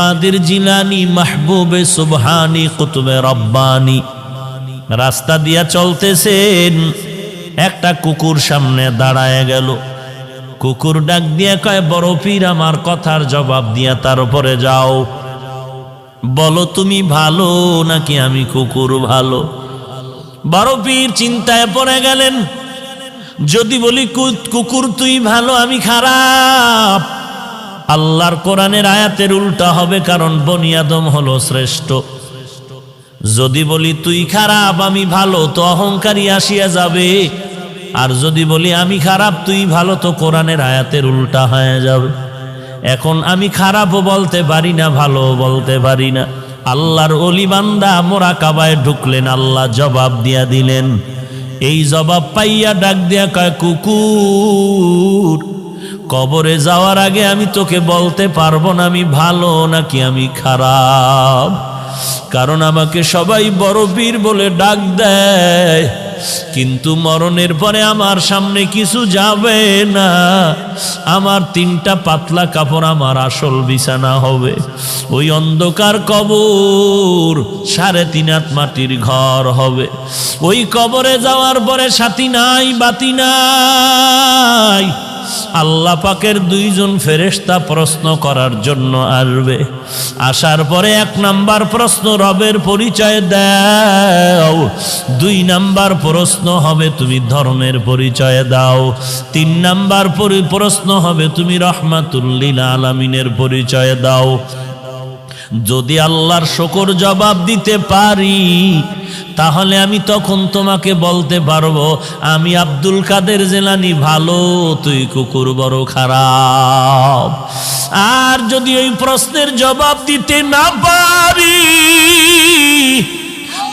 কাদের জিলানি মাহবুবে সুবহানি, কুতুবে রব্বানি। রাস্তা দিয়া চলতেছেন, একটা কুকুর সামনে দাঁড়ায় গেল। কুকুর ডাক দিয়ে কয়, বড় পীর, আমার কথার জবাব দিয়া তার উপরে যাও। বলো, তুমি ভালো নাকি আমি কুকুর ভালো? বড় পীর চিন্তায় পড়ে গেলেন, যদি বলি কুকুর তুই ভালো, আমি খারাপ। আল্লাহর কোরআনের আয়াতের উল্টা হবে কারণ বনিয়াদম হলো শ্রেষ্ঠ। যদি বলি, তুই খারাপ, আমি ভালো, তো অহংকারী আসিয়া যাবে। আর যদি বলি, আমি খারাপ, তুই ভালো, তো কোরআনের আয়াতের উল্টা হয়ে যাবে। এখন আমি খারাপও বলতে পারি না ভালো বলতে পারি না। আল্লাহর অলি বান্দা মোরা কাবায় ঢুকলেন, আল্লাহ জবাব দিয়া দিলেন। এই জবাব পাইয়া ডাক দিয়া কয়, কুকুর কবরে যাওয়ার আগে আমি তোকে বলতে পারব না আমি ভালো নাকি আমি খারাপ। কারণ আমাকে সবাই বড় বীর বলে ডাক দেয়। কিন্তু মরণের পরে আমার সামনে কিছু যাবে না। আমার তিনটা পাতলা কাপড় আমার আসল বিছানা হবে। ওই অন্ধকার কবর সাড়ে তিন হাত মাটির ঘর হবে। ওই কবরে যাওয়ার পরে সাথী নাই, বাতি নাই। আল্লাহ পাকের দুইজন ফেরেশতা প্রশ্ন করার জন্য আসবে। আসার পরে এক নাম্বার প্রশ্ন, রবের পরিচয় দাও। দুই নাম্বার প্রশ্ন হবে, তুমি ধর্মের পরিচয় দাও। তিন নাম্বার পরি- প্রশ্ন হবে, তুমি রহমাতুল্লিল আলামিনের পরিচয় দাও। যদি আল্লাহর শকর জবাব দিতে পারি তাহলে আমি তখন তোমাকে বলতে পারব, আমি আব্দুল কাদের জেলানি, ভালো, তুই কুকুর বড় খারাপ। আর যদি ওই প্রশ্নের জবাব দিতে না পারি,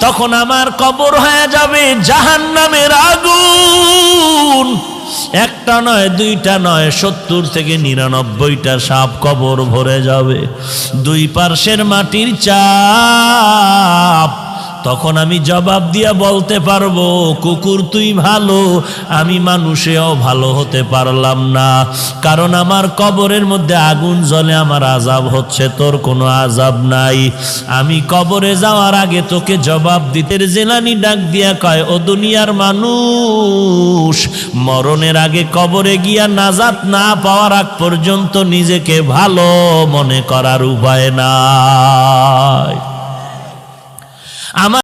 তখন আমার কবর হয়ে যাবে জাহান নামের আগুন। একটা নয়, দুইটা নয়, সত্তর থেকে নিরানব্বইটা সাপ কবর ভরে যাবে। দুই পার্শ্বের মাটির চাপ তখন আমি জবাব দিয়া বলতে পারব, কুকুর তুই ভালো, আমি মানুষেও ভালো হতে পারলাম না। কারণ আমার কবরের মধ্যে আগুন জ্বলে আমার আজাব হচ্ছে, তোর কোনো আজাব নাই। আমি কবরে যাওয়ার আগে তোকে জবাব দিতে জেলানি ডাক দিয়া কয়, ও দুনিয়ার মানুষ, মরণের আগে কবরে গিয়া নাজাত না পাওয়ার আগ পর্যন্ত নিজেকে ভালো মনে করার উপায় নাই। আমার